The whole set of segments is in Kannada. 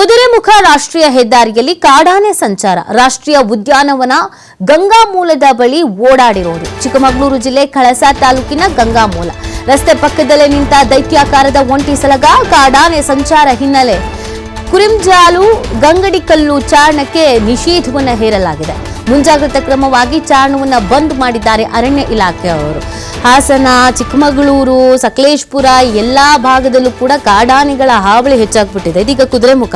ಕುದುರೆಮುಖ ರಾಷ್ಟ್ರೀಯ ಹೆದ್ದಾರಿಯಲ್ಲಿ ಕಾಡಾನೆ ಸಂಚಾರ, ರಾಷ್ಟ್ರೀಯ ಉದ್ಯಾನವನ ಗಂಗಾಮೂಲದ ಬಳಿ ಓಡಾಡಿರೋದು ಚಿಕ್ಕಮಗಳೂರು ಜಿಲ್ಲೆ ಕಳಸ ತಾಲೂಕಿನ ಗಂಗಾಮೂಲ ರಸ್ತೆ ಪಕ್ಕದಲ್ಲೇ ನಿಂತ ದೈತ್ಯಾಕಾರದ ಒಂಟಿ ಸಲಗ ಕಾಡಾನೆ ಸಂಚಾರ ಹಿನ್ನೆಲೆ ಕುರಿಂಜಾಲು ಗಂಗಡಿಕಲ್ಲು ಚಾರಣಕ್ಕೆ ನಿಷೇಧವನ್ನು ಹೇರಲಾಗಿದೆ. ಮುಂಜಾಗ್ರತಾ ಕ್ರಮವಾಗಿ ಚಾರಣವನ್ನು ಬಂದ್ ಮಾಡಿದ್ದಾರೆ ಅರಣ್ಯ ಇಲಾಖೆಯವರು ಹಾಸನ, ಚಿಕ್ಕಮಗಳೂರು, ಸಕಲೇಶ್ಪುರ ಎಲ್ಲ ಭಾಗದಲ್ಲೂ ಕೂಡ ಕಾಡಾನೆಗಳ ಹಾವಳಿ ಹೆಚ್ಚಾಗ್ಬಿಟ್ಟಿದೆ. ಇದೀಗ ಕುದುರೆಮುಖ.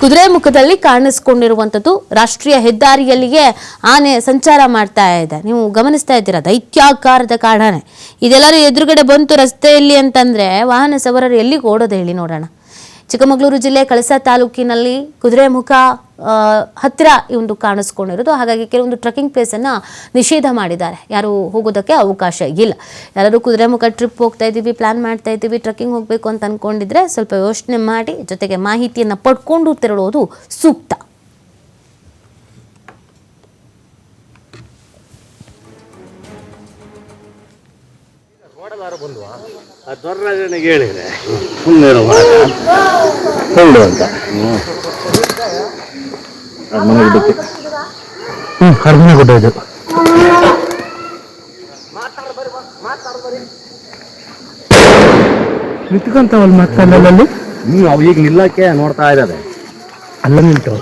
ಕುದುರೆಮುಖದಲ್ಲಿ ಕಾಣಿಸ್ಕೊಂಡಿರುವಂಥದ್ದು ರಾಷ್ಟ್ರೀಯ ಹೆದ್ದಾರಿಯಲ್ಲಿಗೆ ಆನೆ ಸಂಚಾರ ಮಾಡ್ತಾ ಇದೆ. ನೀವು ಗಮನಿಸ್ತಾ ಇದ್ದೀರಾ? ದೈತ್ಯಾಕಾರದ ಕಾಡಾನೆ. ಇದೆಲ್ಲರೂ ಎದುರುಗಡೆ ಬಂತು ರಸ್ತೆಯಲ್ಲಿ ಅಂತಂದ್ರೆ ವಾಹನ ಸವಾರರು ಎಲ್ಲಿಗೆ ಓಡೋದು ಹೇಳಿ ನೋಡೋಣ. ಚಿಕ್ಕಮಗಳೂರು ಜಿಲ್ಲೆ ಕಳಸಾ ತಾಲೂಕಿನಲ್ಲಿ ಕುದುರೆಮುಖ ಹತ್ತಿರ ಈ ಒಂದು ಕಾಣಿಸ್ಕೊಂಡಿರೋದು. ಹಾಗಾಗಿ ಕೆಲವೊಂದು ಟ್ರೆಕ್ಕಿಂಗ್ ಪ್ಲೇಸನ್ನು ನಿಷೇಧ ಮಾಡಿದ್ದಾರೆ. ಯಾರು ಹೋಗೋದಕ್ಕೆ ಅವಕಾಶ ಇಲ್ಲ. ಯಾರಾದರೂ ಕುದುರೆಮುಖ ಟ್ರಿಪ್ ಹೋಗ್ತಾ ಇದ್ದೀವಿ, ಪ್ಲಾನ್ ಮಾಡ್ತಾ ಇದ್ದೀವಿ, ಟ್ರೆಕ್ಕಿಂಗ್ ಹೋಗಬೇಕು ಅಂತ ಅಂದ್ಕೊಂಡಿದ್ರೆ ಸ್ವಲ್ಪ ಯೋಚನೆ ಮಾಡಿ, ಜೊತೆಗೆ ಮಾಹಿತಿಯನ್ನು ಪಡ್ಕೊಂಡು ತೆರಳೋದು ಸೂಕ್ತ. ಆ ದೊರ್ರಾಜನಿಗೆ ಹೇಳಿದೆ ಸುಮ್ಮನೆ ಹೇಳು ಅಂತ. ಹ್ಞೂ ಗುಡ್ಡ ಇದು. ನಿಂತ್ಕೊಂತಾವಲ್ಲ ಮತ್ತೆ ಅಲ್ಲಲ್ಲಿ? ನೀವು ಅವು ಈಗ ನಿಲ್ಲಕ್ಕೆ ನೋಡ್ತಾ ಇದ್ದಾರೆ ಅಲ್ಲ ನಿಂತು.